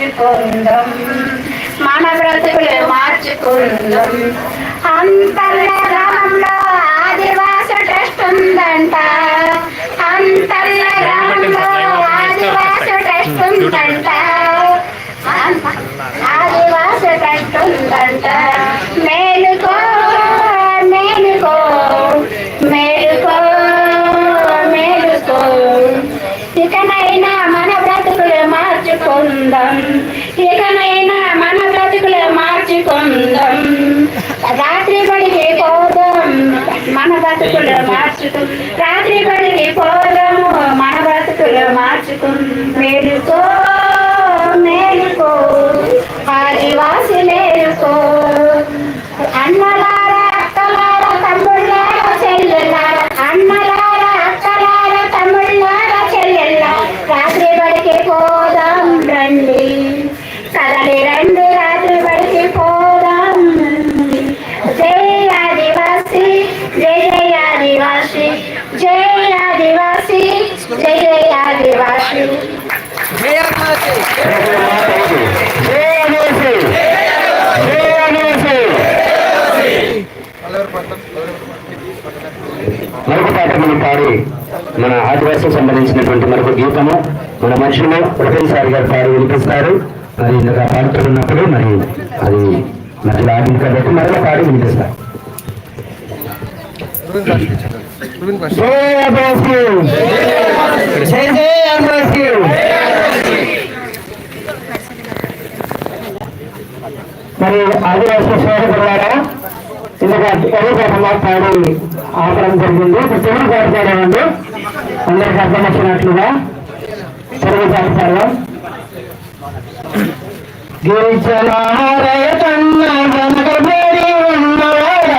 మార్చుకుందాం. మన బ్రతుకులు మార్చుకుందాం. అంతర్ల గ్రామంలో ఆదివాస ట్రస్ట్ ఉందంట. అంతర్ల గ్రామంలో ఆదివాస ట్రస్ట్ ఉందంట. ఆదివాస ట్రస్ట్ ఉందంట. ఇకనైనా మన బ్రతుకులు మార్చుకుందాం రాత్రి పడికి పోదాం మన బ్రతుకులు మార్చుకు రాత్రి పోదాము మన బ్రతుకులు మార్చుకుందాం. మరొక పాట పాడి మన ఆదివాసీకి సంబంధించినటువంటి మరొక గీతము మన మనుషులు ప్రొఫెసర్ గారు పాడి వినిపిస్తారు. మరి ఇందుగా పాడుతున్నప్పుడు మరి అది మరి ఆగింది కాబట్టి మరొక పాడి వినిపిస్తారు. జై జై ఆదివాసీ మరి ఆదివాసీ సోదరులారా ఇందుకు తెలుగు పాట పాడి ఆపడం జరిగింది. ఇప్పుడు తెలుగు పాట అందరికి అర్థం వచ్చినట్లుగా తెలుగు పాట గిరిజనారయ వెనకబడి ఉన్నవాడ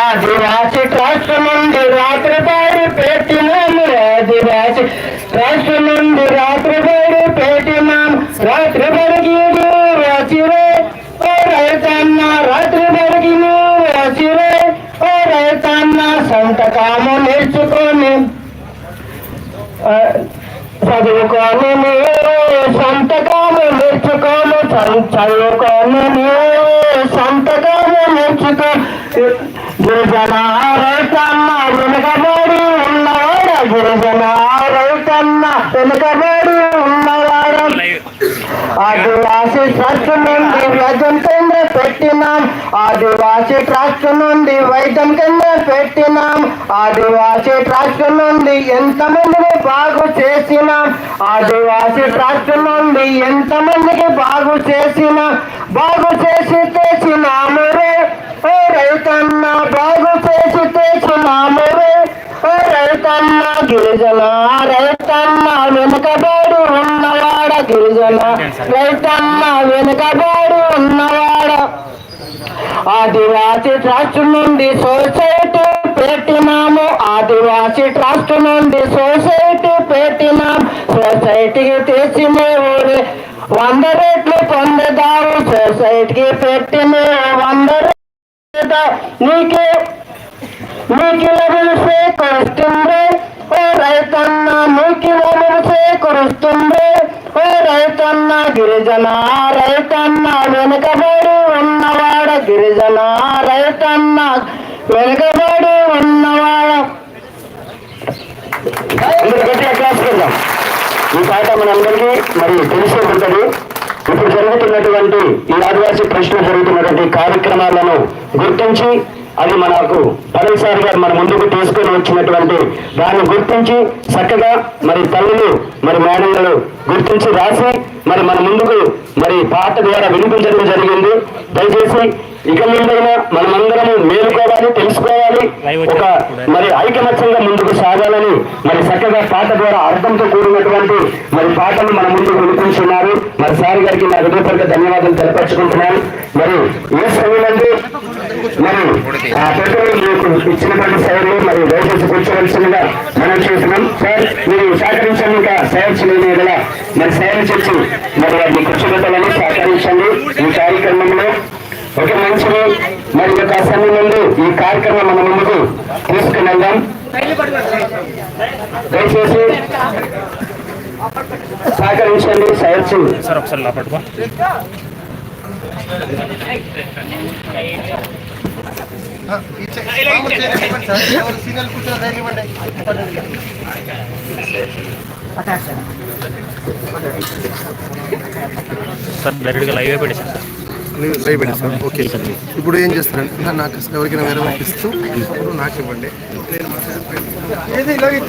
ఆదివాసి చదువుకొని నీవు నేర్చుకో. గిరిజన రైతన్న వెనుకబడి ఉన్నవాడ గిరిజన రైతన్న వెనుకబడి ఆదివాసి ట్రస్ట్ నుండి వైద్యం కేంద్ర పెట్టినాం. ఆదివాసి ట్రస్ట్ నుండి వైద్యం కేంద్ర పెట్టినాం. ఆదివాసి ట్రస్ట్ నుండి ఎంతమందిని బాగు చేసినాం. ఆదివాసి ట్రస్ట్ నుండి ఎంతమందికి బాగు చేసినాం. బాగు చేసి తెచ్చినాము రే. ఓ రైతన్న బాగు చేసి తెచ్చినాము రే. ఓ రైతన్న గిరిజన రైతన్న వెనుకబడి గిరిజన రైతన్న వెనుకబడి ఉన్నవాడ. ఆదివాసి ట్రస్ట్ నుండి సొసైటీ పెట్టినాము. ఆదివాసి ట్రస్ట్ నుండి సొసైటీ పెట్టినాం. సొసైటీకి తెచ్చిన ఊరే వంద రెట్లు పొందేదారు సొసైటీకి పెట్టిన వంద రెట్లు నీకే నీకు లభిస్తే కొరుస్తుంది. ఓ రైతన్న నీకు లభిస్తే కొరుస్తుంది. ఓ రైతన్న గిరిజన రైతన్న వెనుకబడి ఉన్నవాడ గిరిజన రైతన్న వెనుకబడి ఉన్నవాడ. గట్టిగా క్లాస్ పెడదాం ఈ పాట మనందరికీ మరి తెలిసే ఉంటుంది. ఇప్పుడు జరుగుతున్నటువంటి ఈ ఆదివాసీ ప్రశ్న జరుగుతున్నటువంటి కార్యక్రమాలను గుర్తించి అది మనకు పదవిసారి గారు మన ముందుకు తీసుకొని వచ్చినటువంటి దాన్ని గుర్తించి చక్కగా మరి తల్లులు మరి మేడంలు గుర్తించి రాసి మరి మన ముందుకు మరి పాట ద్వారా వినిపించడం జరిగింది. దయచేసి ఇక మీదైనా మనమందరము మేలుకోవాలి తెలుసుకోవాలి. ఒక మరి ఐకమత్యంగా ముందుకు సాగాలని మరి చక్కగా పాట ద్వారా అర్థంతో కూడినటువంటి మరి పాటలు మన ముందుకు వినిపించున్నారు. మరి సార్ గారికి నా హృదయపూర్వక ధన్యవాదాలు తెలపరుచుకుంటున్నాను మరి ఏ సమయంలో మరి ఆ పెద్దలు మీకు ఇచ్చినటువంటి సేవలు మరి దయచేసి కూర్చోవలసిందిగా మనం చూసినాం సార్ మీరు సహకరించండి ఇంకా. సేవ చేయని కదా మరి సేవ చేసి మరి వారిని కూర్చోబెట్టాలని సహకరించండి. ఈ కార్యక్రమంలో ఒక మంచి మరి యొక్క సమయం నుండి ఈ కార్యక్రమం మన ముందుకు తీసుకుని వెళ్దాం దయచేసి సహకరించండి సహర్చి సార్ ఒకసారి లోపట్టుకో సార్ డైరెక్ట్గా లైవే పెట్టేసాను సార్. భయపడి సార్. ఓకే. ఇప్పుడు ఏం చేస్తారంటే నా- నాకు ఎవరికైనా వేరే ఇస్తూ అప్పుడు నాకు ఇవ్వండి. ఏది ఇలాగే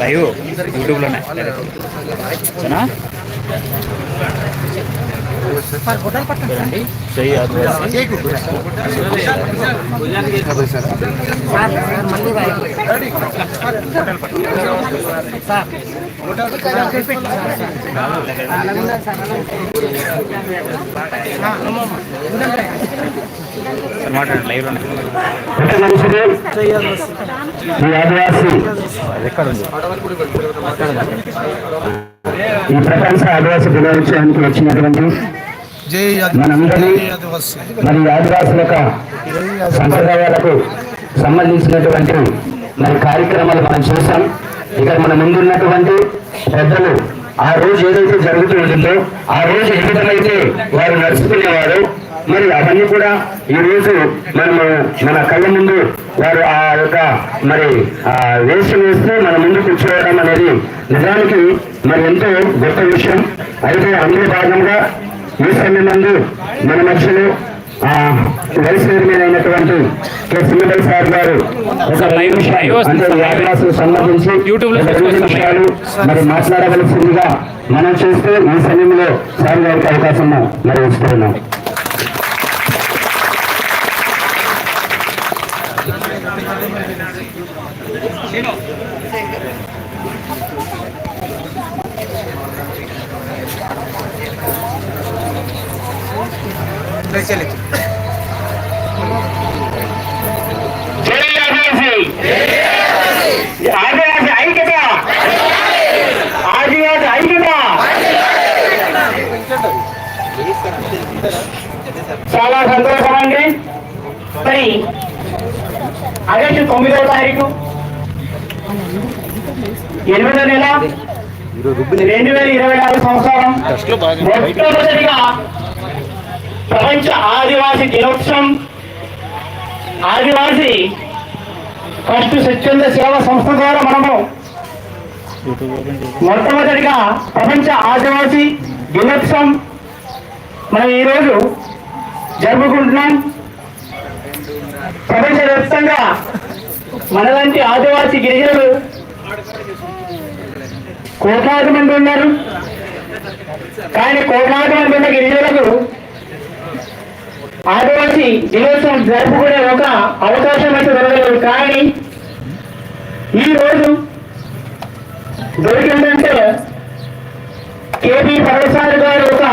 లైవ్ యూట్యూబ్లోనే. సరేనా సార్ ఈ ఆదివాసి ప్రపంచ ఆదివాసి దినోత్సవానికి వచ్చినటువంటి మనందరి మరి ఆదివాసుల యొక్క సంప్రదాయాలకు సంబంధించినటువంటి మరి కార్యక్రమాలు మనం చూసాం ఇక్కడ మన ముందున్నటువంటి పెద్దలు ఆ రోజు ఏదైతే జరుగుతూ ఉంటుందో ఆ రోజు ఏ విధమైతే వారు నడుచుకునేవారు. మరి అవన్నీ కూడా ఈ రోజు మనము మన కళ్ళ ముందు వారు ఆ యొక్క మరి ఆ వేషం వేస్తూ మన ముందు కూర్చోవడం అనేది నిజానికి మరి ఎంతో గొప్ప విషయం. అయితే అందులో భాగంగా ఈ సమయం మన మధ్యలో వైస్ చైర్మన్ అయినటువంటి కె సార్ గారు ఒక రెండు నిమిషాలు అంటే ఆదివాసులకు సంబంధించి రెండు నిమిషాలు మరి మాట్లాడవలసిందిగా మనం చూస్తూ ఈ సమయంలో సార్ గారికి అవకాశం మరి ఇస్తున్నాం. జై ఆదివాసి ఆదివాసి చాలా సంతోషం అండి. మరి ఆగస్టు తొమ్మిదవ తారీఖు ఎనిమిదో నెల రెండు వేల ఇరవై నాలుగు సంవత్సరం. మొట్టమొదటిగా ప్రపంచ ఆదివాసి దినోత్సవం. ఆదివాసి ఫస్ట్ స్వచ్ఛంద సేవా సంస్థ ద్వారా మనము మొట్టమొదటిగా ప్రపంచ ఆదివాసి దినోత్సవం మనం ఈరోజు జరుపుకుంటున్నాం. ప్రపంచవ్యాప్తంగా మనలాంటి ఆదివాసి గిరిజనులు కోట్లాది మంది ఉన్నారు. కానీ కోట్లాది మంది ఉన్న గిరిజనులకు ఆదివాసి దినోత్సవం జరుపుకునే ఒక అవకాశం అయితే దొరకలేదు కానీ ఈ రోజు దొరికిందంటే కేపీ పరమేశ్వర్ గారు ఒక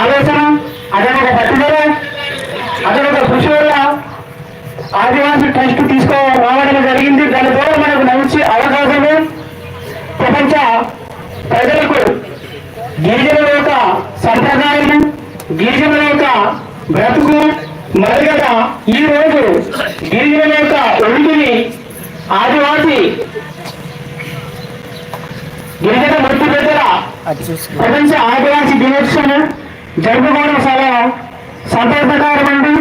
ఆలోచన అతను ఒక పట్టుదల అతను ఒక కృషి వల్ల ఆదివాసి ట్రస్ట్ తీసుకో రావడం జరిగింది. దాని ద్వారా మనకు మంచి అవకాశము ప్రపంచ ప్రజలకు గిరిజనుల యొక్క సంప్రదాయం గిరిజనుల యొక్క బ్రతుకు మరుగట ఈ రోజు గిరిజన యొక్క ఉనికిని ఆదివాసి గిరిజన మృతి దగ్గర ప్రపంచ ఆదివాసి దినోత్సవం జరుపుకోవడం చాలా సంతోషకరమండి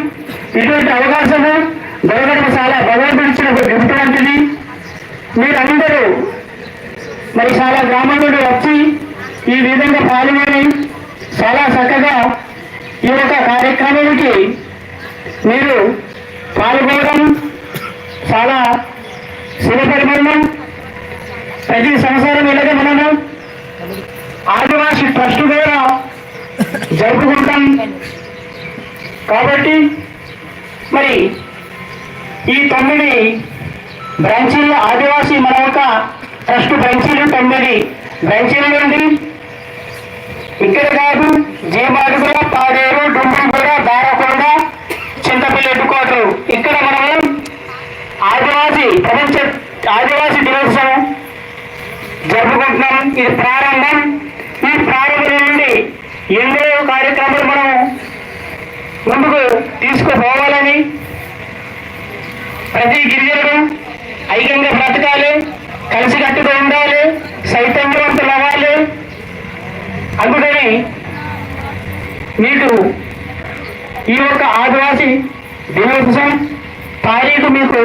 ఇటువంటి అవకాశము దొరకడం చాలా భగవంతుడిచ్చిన ఒక గిఫ్ట్ వంటిది మీరందరూ మరి చాలా గ్రామాల నుండి వచ్చి ఈ విధంగా పాల్గొని చాలా చక్కగా ఈ యొక్క కార్యక్రమానికి మీరు పాల్గొనడం చాలా శుభపరిమాణం ప్రతి సంవత్సరం ఇలాగే మనము ఆదివాసి ట్రస్ట్ ద్వారా జరుపుకుంటాం. కాబట్టి మరి ఈ తొమ్మిది బ్రాంచీల్లో ఆదివాసీ మన యొక్క ట్రస్ట్ బ్రాంచీలు తొమ్మిది బ్రాంచీలు నుండి ఇక్కడ కాదు జయమాడుగుల పాడేరు డుమ్మిగూడ దారకొండ చింతపల్లి ఎడ్డుకోటరు ఇక్కడ మనము ఆదివాసి ప్రపంచ ఆదివాసి దినోత్సవం జరుపుకుంటున్నాం. ఇది ప్రారంభం. ఈ ప్రారంభం నుండి ఎన్నో కార్యక్రమాలు మనం ముందుకు తీసుకుపోవాలని ప్రతి గిరిజనుడు ఐక్యంగా బ్రతకాలి కలిసికట్టుగా ఉండాలి సైతంగా అవ్వాలి అందుకని మీకు ఈ యొక్క ఆదివాసి దినోత్సవం తారీఖు మీకు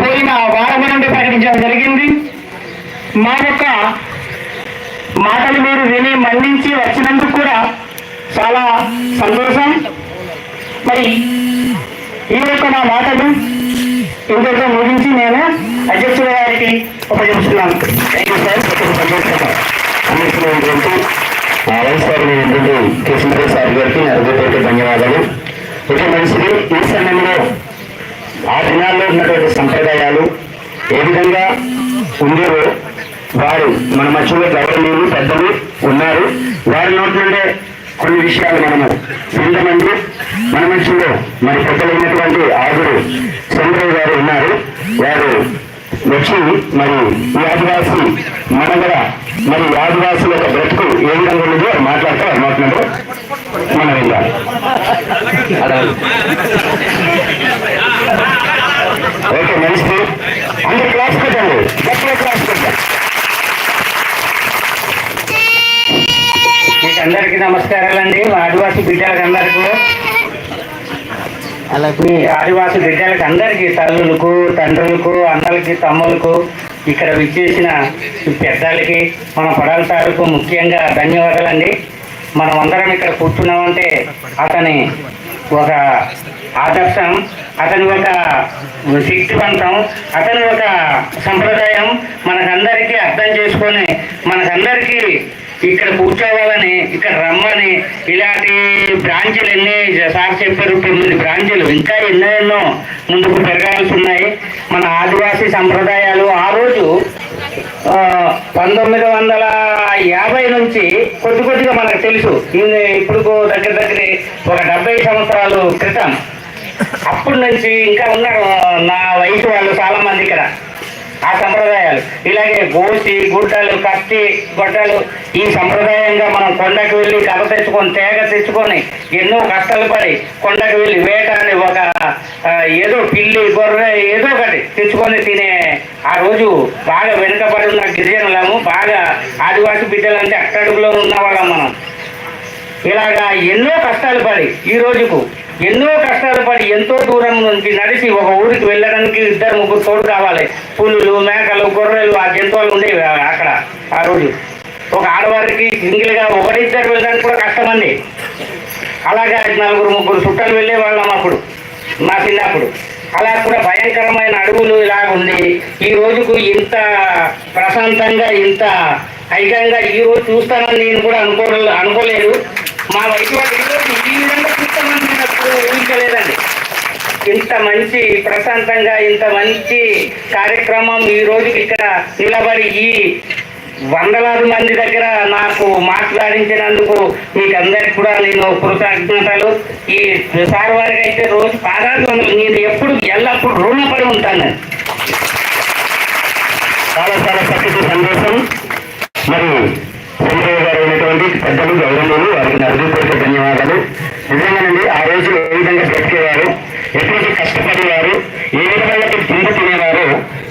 పోయిన వారం నుండి ప్రకటించడం జరిగింది. మా యొక్క మాటలు మీరు విని మన్నించి వచ్చినందుకు కూడా చాలా సంతోషం. మరి ఈ యొక్క నా మాటలు ఇంతటితో ముగించి నేను అధ్యక్షుల గారికి ఉపయోగిస్తున్నాను థ్యాంక్ యూ సార్ సంతోషంగా అందిస్తున్నటువంటి వైఎస్ఆర్టువంటి కృష్ణదేవ్ సార్ గారికి నా హృదయపూర్వక ధన్యవాదాలు. ఒక మనిషిని ఈ సమయంలో ఆ దినాల్లో ఉన్నటువంటి సంప్రదాయాలు ఏ విధంగా ఉండేవో వారు మన మధ్యలో గౌరవనీయులు పెద్దలు ఉన్నారు. వారి నోటి నుండే కొన్ని విషయాలు మనము విందమంది మన మధ్యలో మరి పెద్దలైనటువంటి ఆగురు చంద్రయ్య గారు ఉన్నారు. వారు వచ్చి మరి ఈ ఆదివాసి మనగడ మరి ఈ ఆదివాసుల యొక్క బ్రతుకు ఏ విధంగా ఉన్నదో మాట్లాడతా మాట్లాడు మనం విందాం. ఓకే మంచిది అందరు క్లాస్ పెట్టండి. గట్టిగా క్లాస్ పెట్టండి. మీకు అందరికీ నమస్కారాలండి. అండి ఆదివాసీ బిడ్డలకు అందరికీ అలాగే ఆదివాసీ బిడ్డలకు అందరికీ తల్లులకు తండ్రులకు అన్నలకి తమ్ములకు ఇక్కడ విచ్చేసిన పెద్దలకి మన పడాల సారుకు ముఖ్యంగా ధన్యవాదాలండి. మనం అందరం ఇక్కడ కూర్చున్నామంటే అతని ఒక ఆదర్శం అతని ఒక శక్తివంతం అతని ఒక సంప్రదాయం మనకందరికీ అర్థం చేసుకొని మనకందరికీ ఇక్కడ కూర్చోవాలని ఇక్కడ రమ్మని ఇలాంటి బ్రాంచీలు ఎన్ని సార్ చెప్పారు తొమ్మిది బ్రాంచీలు. ఇంకా ఎన్నో ఎన్నో ముందుకు పెరగాల్సి ఉన్నాయి. మన ఆదివాసీ సంప్రదాయాలు ఆ రోజు పంతొమ్మిది వందల యాభై నుంచి కొద్ది కొద్దిగా మనకు తెలుసు. ఇప్పుడు దగ్గర దగ్గర ఒక డెబ్బై సంవత్సరాలు క్రితం. అప్పటి నుంచి ఇంకా ఉన్నారు నా వయసు వాళ్ళు చాలా మంది ఇక్కడ. ఆ సంప్రదాయాలు. ఇలాగే గోసి గుడ్డలు కత్తి గొడ్డలు ఈ సంప్రదాయంగా మనం కొండకు వెళ్ళి కథ తెచ్చుకొని తేగ తెచ్చుకొని ఎన్నో కష్టాలు పడి కొండకు వెళ్ళి వేట అని ఒక ఏదో పిల్లి గొర్రె ఏదో ఒకటి తెచ్చుకొని తినే ఆ రోజు బాగా వెనుకబడి ఉన్న గిరిజనులము బాగా ఆదివాసి బిడ్డలంటే అట్టడుగులో ఉన్న వాళ్ళం మనం. ఇలాగా ఎన్నో కష్టాలు పడి ఈ రోజుకు ఎన్నో కష్టాలు పడి ఎంతో దూరం నుంచి నడిచి ఒక ఊరికి వెళ్ళడానికి ఇద్దరు ముగ్గురు తోడు కావాలి. పులులు మేకలు గొర్రెలు ఆ జంతువులు ఉండేవి అక్కడ ఆ రోజు. ఒక ఆడవారికి సింగిల్గా ఒకరిద్దరు వెళ్ళడానికి కూడా కష్టమండి. అలాగా నలుగురు ముగ్గురు చుట్టాలు వెళ్ళే వాళ్ళం అప్పుడు మా చిన్నప్పుడు. అలా కూడా భయంకరమైన అడవులు ఇలా ఉంది. ఈ రోజుకు ఇంత ప్రశాంతంగా ఇంత ఐక్యంగా ఈ రోజు చూస్తానని నేను కూడా అనుకో అనుకోలేదు. మా వైపు వాళ్ళు ఈ ఈ విధంగా చూస్తామని నేను అప్పుడు ఊహించలేదండి. ఇంత మంచి ప్రశాంతంగా ఇంత మంచి కార్యక్రమం ఈ రోజు ఇక్కడ నిలబడి ఈ వందలాది మంది దగ్గర నాకు మాట్లాడించినందుకు మీకు అందరికి కూడా నేను కృతజ్ఞతలు. ఈ సార్ వారికి అయితే రోజు పాదాలు నేను ఎప్పుడు ఎల్లప్పుడు రుణపడి ఉంటాను. చాలా చాలా చక్కటి సందేశం. మరి చంద్రబాబు గారు అయినటువంటి పెద్దలు గౌరవం హృదయపూర్వక ధన్యవాదాలు. నిజంగానండి ఆ రోజు ఏ విధంగా బ్రతికేవారు ఎటువంటి కష్టపడేవారు ఏ విధంగా తిండి తినేవారు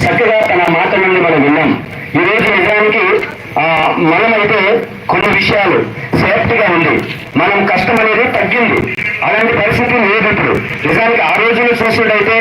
చక్కగా తన మాట నుండి మనం విన్నాం. ఈ రోజు నిజానికి మనమైతే కొన్ని విషయాలు సేఫ్టీగా ఉంది. మనం కష్టం అనేది తగ్గింది. అలాంటి పరిస్థితి లేదు ఇప్పుడు. నిజానికి ఆ రోజుల్లో చూసినట్టయితే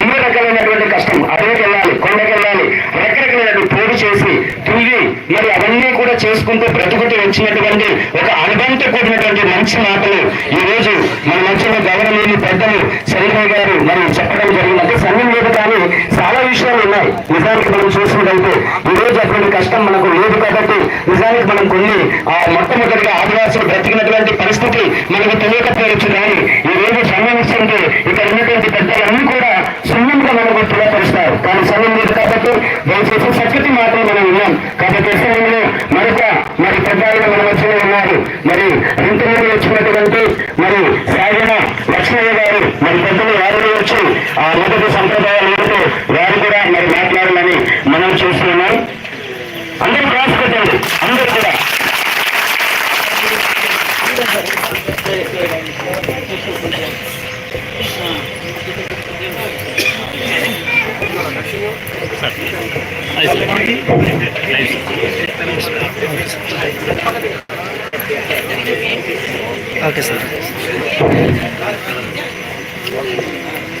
ఎన్నో రకాల కష్టం అడవికి వెళ్ళాలి కొండకి వెళ్ళాలి రకరకాలైనటువంటి పోగు చేసి తుల్లి మరి అవన్నీ కూడా చేసుకుంటూ బ్రతుకుతూ వచ్చినటువంటి ఒక అనుభవంతో కూడినటువంటి మంచి మాటలు ఈ రోజు మనం మధ్యలో గౌరవలేని పెద్దలు శరీరయ్య గారు మరి చెప్పడం జరిగింది అంటే సమయం లేదు కానీ చాలా విషయాలు ఉన్నాయి నిజానికి మనం చూసినట్టయితే ఈ రోజు అటువంటి కష్టం మనకు లేదు కాబట్టి నిజానికి మనం కొన్ని ఆ మొట్టమొదటిగా ఆదివాసులు బ్రతికినటువంటి పరిస్థితి మనకు తెలియకపోవచ్చు కానీ ఈ రోజు సమయం ఇస్తుంటే ఇక్కడ ఉన్నటువంటి పెద్దలన్నీ కూడా సున్నంగా మనకు తెలియపరుస్తారు కానీ సమయం లేదు కాబట్టి దయచేసి చక్కటి మాటలు మనం విన్నాం కాబట్టి ఈ సమయంలో మరొక మరి పెద్ద ఆయన మన మధ్యలో ఉన్నారు మరి ఇంతమంది వచ్చినటువంటి మరి సాగిన లక్ష్మయ్య గారు మరి పెద్దలు వారు వచ్చి ఆ మొదటి సంప్రదాయాలు ఏమిటో వారు కూడా మరి మాట్లాడాలని మనం చూస్తున్నాం అందరూ రాసుకోండి అందరూ కూడా ఓకే సార్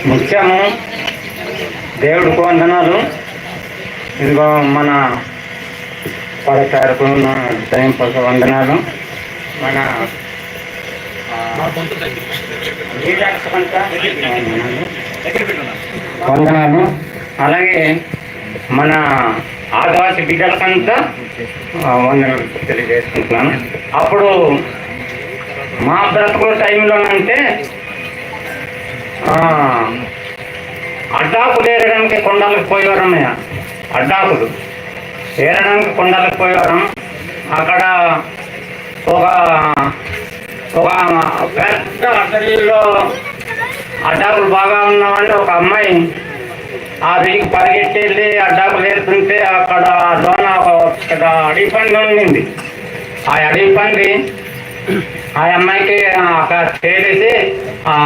ముఖ్యము దేవుడికి వందనాలు ఇదిగో మన పడతారుకు టైం పక్క వందనాలు. మన వందనాలు. అలాగే మన ఆదివాసి బిడ్డలకంతా వందనాలు తెలియజేసుకుంటున్నాను. అప్పుడు మా బ్రతుకుల టైంలోనంటే అడ్డాకులు ఏరడానికి కొండలకు ఉన్నాయా అడ్డాకులు. ఏరడానికి కొండలకు పోయేవారం అక్కడ ఒక ఒక పెద్ద అడవిలో అడ్డాకులు బాగా ఉన్నామని ఒక అమ్మాయి ఆ దిగి పరిగెట్టి వెళ్ళి అడ్డాకులు ఏరుతుంటే అక్కడ లోన ఒక పెద్ద అడవి పంది ఉండింది ఆ అడవి పండి ఆ అమ్మాయికి ఒక తేలేసి ఆ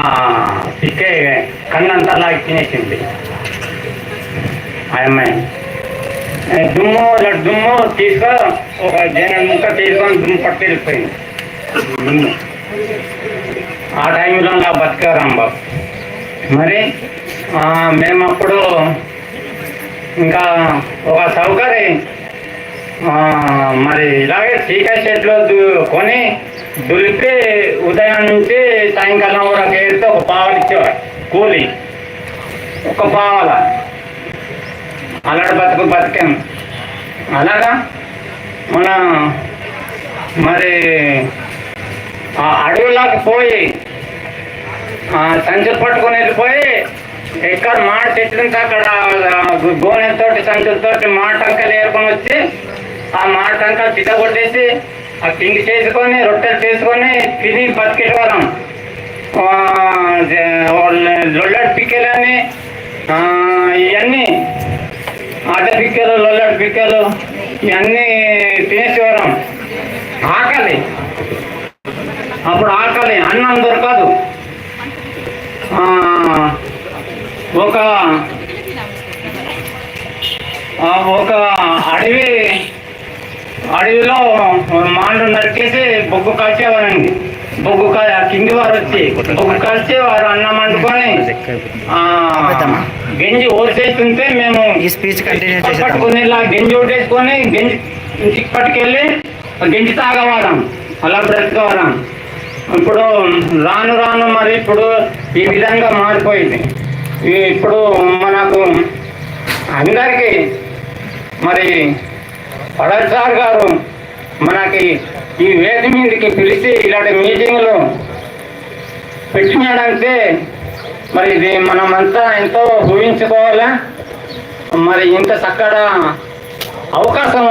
పిక్కే కన్నంతా లాగి తినేసింది. ఆ అమ్మాయి. దుమ్ము దుమ్ము తీసుకో ఒక జనం ముక్క తీసుకొని దుమ్ము పట్టి దుమ్ము. ఆ టైంలో నా బతికారాం బాబు. మరి మేము అప్పుడు ఇంకా ఒక సౌకర్యం మరి ఇలాగే చీకటి చెట్లు కొని దులిపి ఉదయం నుంచి సాయంకాలం వరకు వేస్తే ఒక పావలు ఇచ్చేవారు. కూలి. ఒక పావల. అలాంటి బతుకు. బతికాం అలాగా? మన మరి ఆ అడవిలోకి పోయి ఆ సంచులు పట్టుకొని వెళ్ళిపోయి ఎక్కడ మాట చెట్లుంటే అక్కడ గోనెతోటి సంచులతోటి మాట టంకలు ఏరుకొని వచ్చి ఆ మాట టంకలు చిట్ట కొట్టేసి ఆ పిండి చేసుకొని రొట్టెలు చేసుకొని తిని బతికేటవారం లొల్లడి పిక్కెలని ఇవన్నీ అడ్డ పిక్కలు లొల్లడు పిక్కలు ఇవన్నీ తినేసేవారం ఆకలి. అప్పుడు ఆకలి. అన్నం దొరకదు. ఒక ఒక అడవి అడవిలో మాండు నరికేసి బొగ్గు కాల్చేవారండి. బొగ్గు కా కింది వారు వచ్చి బొగ్గు కాల్చి వారు అన్నం వండుకొని గంజి ఓసేస్తుంటే మేము ఈ స్పీచ్ కంటిన్యూ పట్టుకుని ఇలా గంజి ఓటేసుకొని గంజి ఇంటికి పట్టుకెళ్ళి గంజి తాగవారం అలా బ్రతకవారం ఇప్పుడు రాను రాను మరి ఇప్పుడు ఈ విధంగా మారిపోయింది. ఇప్పుడు మనకు అందరికీ మరి పడల్ సార్ గారు మనకి ఈ వేది మీదకి పిలిచి ఇలాంటి మీటింగ్లు పెట్టినాడంటే మరి ఇది మనమంతా ఎంతో ఊహించుకోవాలా? మరి ఇంత చక్కగా అవకాశం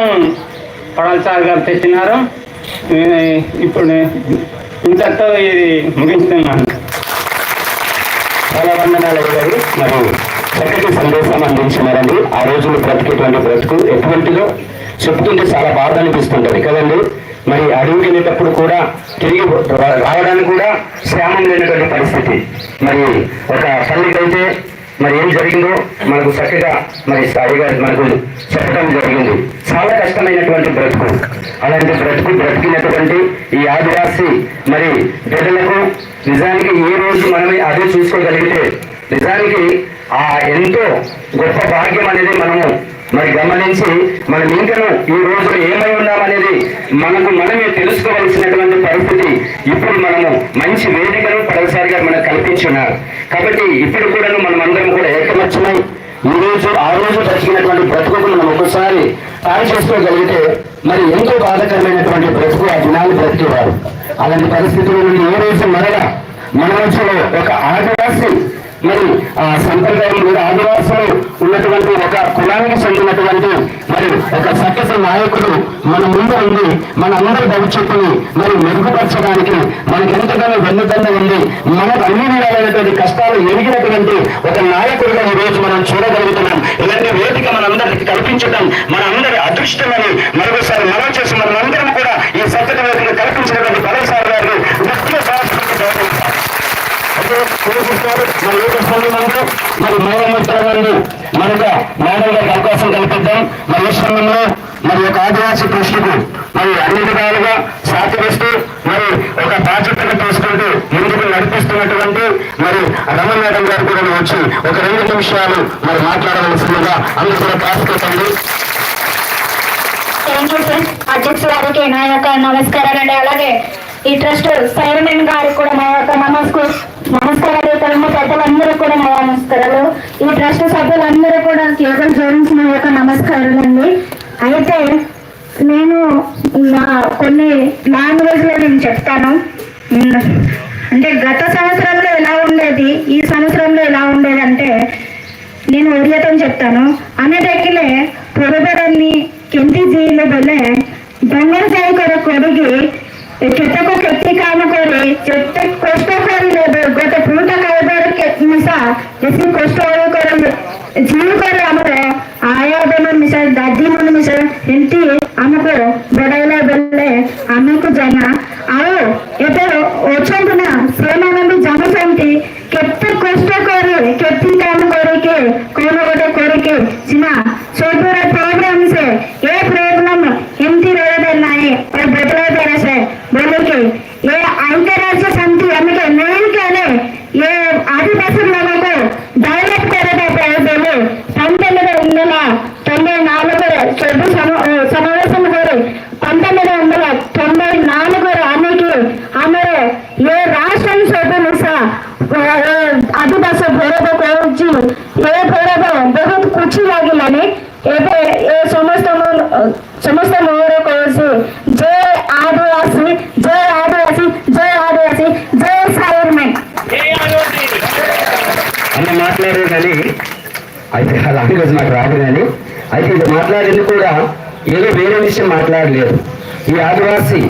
పడాల్సారి గారు తెచ్చినారు. ఇప్పుడు ఇంతతో ఇది ముగిస్తున్నాను. చాలా వందనాలు గారు మరి చక్కటి సందేశం అందించినారండి. ఆ రోజులు బ్రతికేటువంటి బ్రతుకు ఎటువంటిదో చెప్తుంటే చాలా బాధ అనిపిస్తుంటుంది కదండి. మరి అడవికి వెళ్ళేటప్పుడు కూడా తిరిగి రావడానికి కూడా శ్యామం లేనటువంటి పరిస్థితి. మరి ఒక తల్లికైతే మరి ఏం జరిగిందో మనకు చక్కగా మరి సాయి గారు మనకు చెప్పడం జరిగింది. చాలా కష్టమైనటువంటి బ్రతుకు. అలాంటి బ్రతుకు బ్రతికినటువంటి ఈ ఆదివాసి మరి బిడ్డలకు నిజానికి ఏ రోజు మనమే అదే చూసుకోగలిగితే నిజానికి ఆ ఎంతో గొప్ప భాగ్యం అనేది మనము మరి గమనించి మనం ఇంకను ఈ రోజు ఏమై ఉన్నామనేది మనకు మనమే తెలుసుకోవాల్సినటువంటి పరిస్థితి ఇప్పుడు మనము మంచి వేదికను పడవసారి గారు మనకు కల్పించున్నారు కాబట్టి ఇప్పుడు కూడా మనం అందరం కూడా ఏకమత్యమై ఈ రోజు ఆ రోజు బ్రతికినటువంటి బ్రతుకును మనం ఒకసారి తాను చేసుకోగలిగితే మరి ఎంతో బాధకరమైనటువంటి బ్రతుకు ఆ దినాలు బ్రతికేవారు. అలాంటి పరిస్థితుల నుండి ఏ రోజు మరలా మన మధ్యలో ఒక ఆదివాసి మరి ఆ సంప్రదాయం మీద ఆదివాసులు ఉన్నటువంటి ఒక కులానికి చెందినటువంటి మరి ఒక సక్కస నాయకుడు మన ముందు ఉంది. మన అందరి భవిష్యత్తుని మరి మెరుగుపరచడానికి మనకి ఎంతగానో వెన్నుదండ ఉంది. మనకు అన్ని విధాలైనటువంటి కష్టాలు ఎరిగినటువంటి ఒక నాయకుడిగా ఈ రోజు మనం చూడగలుగుతున్నాం. ఇలాంటి వేదిక మనందరికి కల్పించడం మన అందరి అదృష్టమని మరొకసారి మనం చేసి మనందరం కూడా ఈ సత్యత వేదిక కల్పించినటువంటి పరమసారి గారు ముఖ్య శాస్త్రాన్ని గౌరవించాలి అయితే కోరుకుంటున్నారు మరి ఏ సమయంలో మరి మేడమిత్రులందు మరొక మేడం గారికి అవకాశం కల్పిద్దాం. మరి ఈ సమయంలో మరి ఒక ఆదివాసీ ట్రస్టుకు మరి అన్ని విధాలుగా సహకరిస్తూ మరి ఒక బాధ్యతను తీసుకుంటూ ముందుకు నడిపిస్తున్నటువంటి మరి రమ మేడం గారు కూడా వచ్చి ఒక రెండు నిమిషాలు మరి మాట్లాడవలసిందిగా అందరూ కూడా ప్రాస్కృతండి థ్యాంక్ యూ సార్. అధ్యక్ష గారికి నా యొక్క నమస్కారాలు అండి అలాగే ఈ ట్రస్ట్ చైర్మన్ గారికి కూడా నా యొక్క నమస్కారం నమస్కారాలు తెలుగు పెద్దలందరూ కూడా నా నమస్కారాలు ఈ ట్రస్ట్ సభ్యులందరూ కూడా కేవలం జోడించిన నా యొక్క నమస్కారాలు అండి అయితే నేను నా కొన్ని లాంగ్వేజ్ లో నేను చెప్తాను ఉమ్, అంటే గత సంవత్సరంలో ఎలా ఉండేది ఈ సంవత్సరంలో ఎలా ఉండేది అంటే ನೀನು ಒರಿಯತನ್ చెప్తాను ಅನ್ನದಕ್ಕಿಲೆ పొరబడన్ని ಕೆಂತಿ ಜೀಲ ಬೆಲೆ ಬಂಗಾರ ಸಾಯಿಕರ ಕೊಡುಗೆ చెత్తకు చెత్తి కానుకొని చెత్త కొట్టుకొని గత పూట కలబడి మిసా ఇసి కొట్టుకొని జీవికొని అమరు ಆಯಾದನ್ನು ಮಿಸ ದಾದಿಮನ್ನು ಮಿಸ ಹೆಂಡತಿ ಅಮ್ಮಕು ಬಡೈಲ ಬೆಲ್ಲೆ ಅಮ್ಮಕು ಜನ ಅವು ಎದೆ ಓಚಂತನ ಸೇಮಾನಂದು ಜನ ಸಂತಿ ಕೆತ್ತ ಕಷ್ಟ ಕೋರಿ ಕೆತ್ತಿ ಕಾಮ ಕೋರಿಕೆ ಕೋಮಗಡೆ ಕೋರಿಕೆ ಸಿನ ಸೋದರ ಪ್ರೋಗ್ರಾಮ್ಸ್ ಏ ಪ್ರೋಗ್ರಾಮ್ ಹೆಂಡತಿ ರೋಡಲ್ಲ ಬದಲಾದ Mama came. Now I మాట్లాడింది కూడా ఏదో వేరే విషయం మాట్లాడలేదు. ఈ ఆదివాసి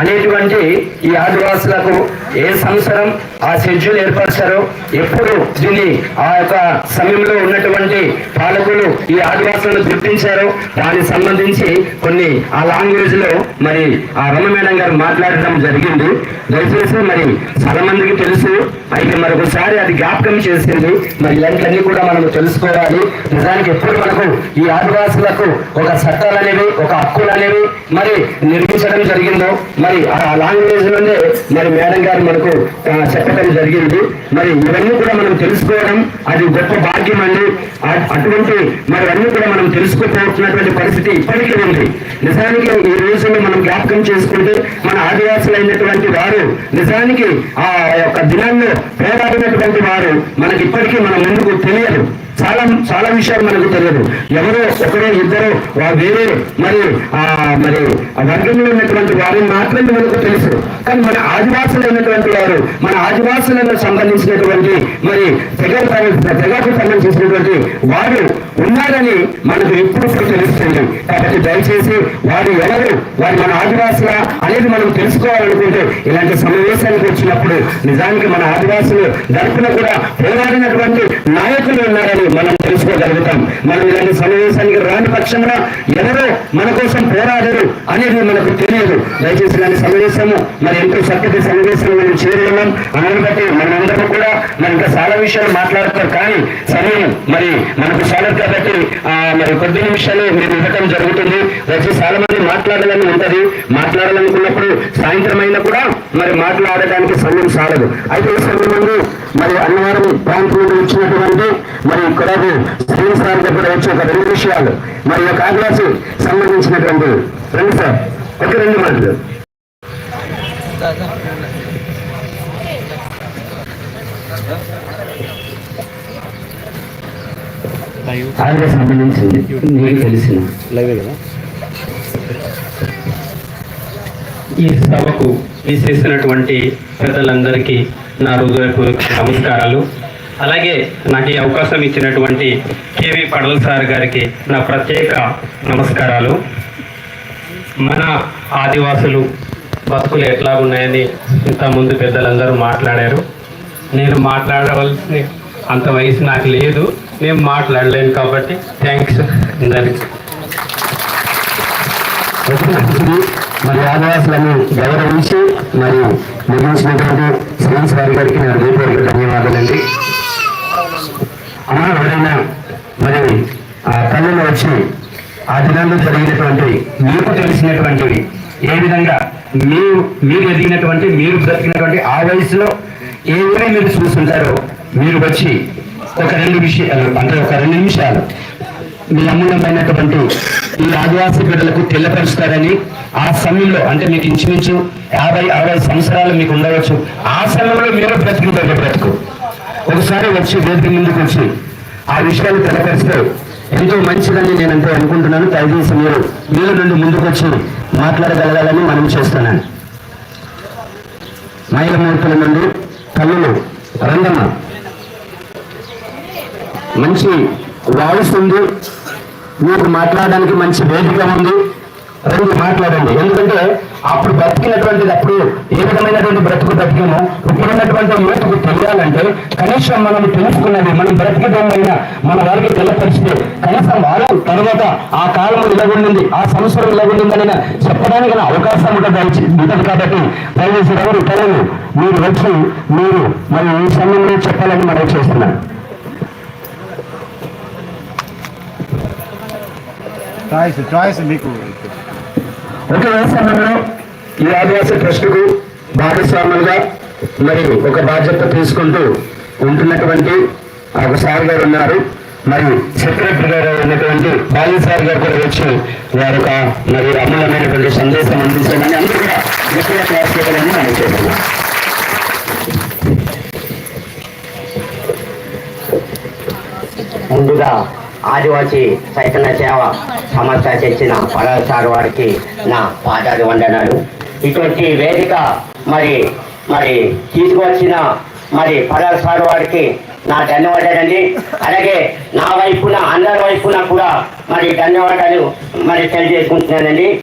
అనేటువంటి ఈ ఆదివాసులకు ఏ సంవత్సరం ఆ షెడ్యూల్ ఏర్పరిచారో ఎప్పుడు దీన్ని ఆ యొక్క సమయంలో ఉన్నటువంటి పాలకులు ఈ ఆదివాసులను గుర్తించారో దానికి సంబంధించి కొన్ని ఆ లాంగ్వేజ్లో మరి ఆ రమ గారు మాట్లాడడం జరిగింది. దయచేసి మరి చాలా మందికి తెలుసు. అయితే మరొకసారి అది జ్ఞాపకం చేసింది. మరి ఇలాంటివన్నీ కూడా మనం తెలుసుకోవాలి. నిజానికి ఎప్పుడు మనకు ఈ ఆదివాసులకు ఒక చట్టాలు అనేవి ఒక హక్కులు అనేవి మరి చూపించడం జరిగిందో మరి ఆ లాంగ్వేజ్లోనే మరి మేడం గారు మనకు చెప్పడం జరిగింది. మరి ఇవన్నీ కూడా మనం తెలుసుకోవడం అది గొప్ప భాగ్యం అండి. అటువంటి మరి అన్ని కూడా మనం తెలుసుకోపోతున్నటువంటి పరిస్థితి ఇప్పటికీ ఉంది. నిజానికి ఈ రోజుల్లో మనం జ్ఞాపకం చేసుకుంటే మన ఆదివాసులైనటువంటి వారు నిజానికి ఆ యొక్క దినాల్లో పోరాడినటువంటి వారు మనకి ఇప్పటికీ మన ముందుకు తెలియదు. చాలా చాలా విషయాలు మనకు తెలియదు. ఎవరో ఒకరో ఇద్దరు వేరే మరి ఆ మరి వర్గంలో ఉన్నటువంటి వారిని మాత్రమే మనకు తెలుసు. కానీ మన ఆదివాసులు ఉన్నటువంటి వారు మన ఆదివాసులకు సంబంధించినటువంటి మరి తెగకు సంబంధించినటువంటి వారు ఉన్నారని మనకు ఎప్పుడు తెలుస్తుంది. కాబట్టి దయచేసి వారు ఎవరు వారు మన ఆదివాసుల అనేది మనం తెలుసుకోవాలనుకుంటే ఇలాంటి సమావేశానికి వచ్చినప్పుడు నిజానికి మన ఆదివాసులు తరపున కూడా పోరాడినటువంటి నాయ తెలుసుకోగలుగుతాం మనం ఇలాంటి సమావేశానికి రాని పక్షంలో ఎవరో మన కోసం పోరాడరు. అనేది మనకు తెలియదు. దయచేసి ఇలాంటి సమావేశము మరి ఎంతో చక్కటి సమావేశం మనం చేరున్నాం అందుని బట్టి మనందరం కూడా మరి ఇంకా చాలా విషయాలు మాట్లాడతారు. కానీ సమయం మరి మనకు చాలా కాబట్టి మరి కొద్ది నిమిషాలు మీరు ఇవ్వటం జరుగుతుంది. దయచేసి చాలా మంది మాట్లాడాలని ఉంటది. మాట్లాడాలనుకున్నప్పుడు సాయంత్రం అయినా కూడా మరి మాట్లాడడానికి సమయం సాలదు అయితే ఈ సమయంలో మరి అన్నవరం ప్రాంతం వచ్చినటువంటి మరి కొరకు శ్రీని సార్ దగ్గర వచ్చే ఒక రెండు విషయాలు. మరి ఒక ఆదివాసి సంబంధించినటువంటి రెండు సార్. ఒక రెండు మాటలు సంబంధించింది మీకు తెలిసిన ఈ సభకు విశేషినటువంటి పెద్దలందరికీ నా హృదయపూర్వక నమస్కారాలు. అలాగే నాకు ఈ అవకాశం ఇచ్చినటువంటి కేవి పడల సార్ గారికి నా ప్రత్యేక నమస్కారాలు. మన ఆదివాసులు బతుకులు ఎట్లా ఉన్నాయని ఇంతకుముందు పెద్దలందరూ మాట్లాడారు. నేను మాట్లాడవలసిన అంత వయసు నాకు లేదు. నేను మాట్లాడలేను కాబట్టి థ్యాంక్స్ అందరికి. మరి ఆదివాసులను గౌరవించి మరి నిర్మించినటువంటి శ్రీన్స్ వారి గారికి నా హృదయపూర్వక ధన్యవాదాలండి అమ్మ ఎవరైనా మరి ఆ కళ్ళలో వచ్చి ఆ దినాల్లో జరిగినటువంటి మీకు తెలిసినటువంటివి. ఏ విధంగా మీరు మీరు ఎదిగినటువంటి మీరు బ్రతికినటువంటి ఆ వయసులో ఏమైనా మీరు చూస్తుంటారో మీరు వచ్చి ఒక రెండు విషయాలు అంటే ఒక రెండు నిమిషాలు మీ అమూల్యమైనటువంటి ఈ ఆదివాసీ బిడ్డలకు తెల్లపరుస్తారని ఆ సమయంలో అంటే మీకు ఇంచుమించు యాభై అరవై సంవత్సరాలు మీకు ఉండవచ్చు. ఆ సమయంలో మీరు బ్రతికి బ్రతుకు. ఒకసారి వచ్చి వేదిక ముందుకు వచ్చి ఆ విషయాలు తెలపరిస్తే ఎంతో మంచిదని నేను అంతే అనుకుంటున్నాను. దయచేసి మీరు మీరు నుండి ముందుకు వచ్చి మాట్లాడగలగాలని మనం చేస్తున్నాను. మహిళమూర్తుల నుండి కళ్ళు రంగమ్మ. మంచి వాయిస్ ఉంది. మీకు మాట్లాడడానికి మంచి వేదిక ఉంది. రెండు మాట్లాడండి. ఎందుకంటే అప్పుడు బ్రతికినటువంటిది అప్పుడు ఏ విధమైనటువంటి బ్రతుకు బ్రతికేమో ఇప్పుడున్నటువంటి యువతకు తెలియాలంటే కనీసం మనం తెలుసుకున్నది మనం బ్రతికేదేమైనా మన వారికి తెల్లపరిస్తే కనీసం వారు తర్వాత ఆ కాలం ఇలాగుండింది ఆ సంవత్సరం ఇలాగుండిందని చెప్పడానికి నా అవకాశం ఉంటుంది ఉంటుంది కాబట్టి దయచేసి ఎవరు పిల్లలు మీరు వచ్చి మీరు మరి ఈ సమయంలో చెప్పాలని మనం చేస్తున్నాను చాయిస్ చాయిస్ మీకు. ఒక సమయంలో ఈ ఆదివాస ట్రస్టుకు భాగస్వాములుగా మరి ఒక బాధ్యత తీసుకుంటూ ఉంటున్నటువంటి ఒక సార్ గారు ఉన్నారు. మరి సెక్రటరీ గారు ఉన్నటువంటి బాలి సార్ గారు కూడా వచ్చి వారు ఒక మరి అమూల్యమైనటువంటి సందేశం అందించాలని అందరూ కూడా ఎక్కువ క్లాస్ చేయాలని మనం చేస్తున్నాం ముందుగా ఆదివాసీ చైతన్య సేవ సంస్థ తెచ్చిన పడాల సార్ వారికి నా పాదాలు వందనాలు ఇటువంటి వేదిక మరి మరి తీసుకువచ్చిన మరి పడాల సార్ వారికి నా ధన్యవాదాలండి. అలాగే నా వైపున అందరి వైపున కూడా మరి ధన్యవాదాలు మరి తెలియజేసుకుంటున్నానండి.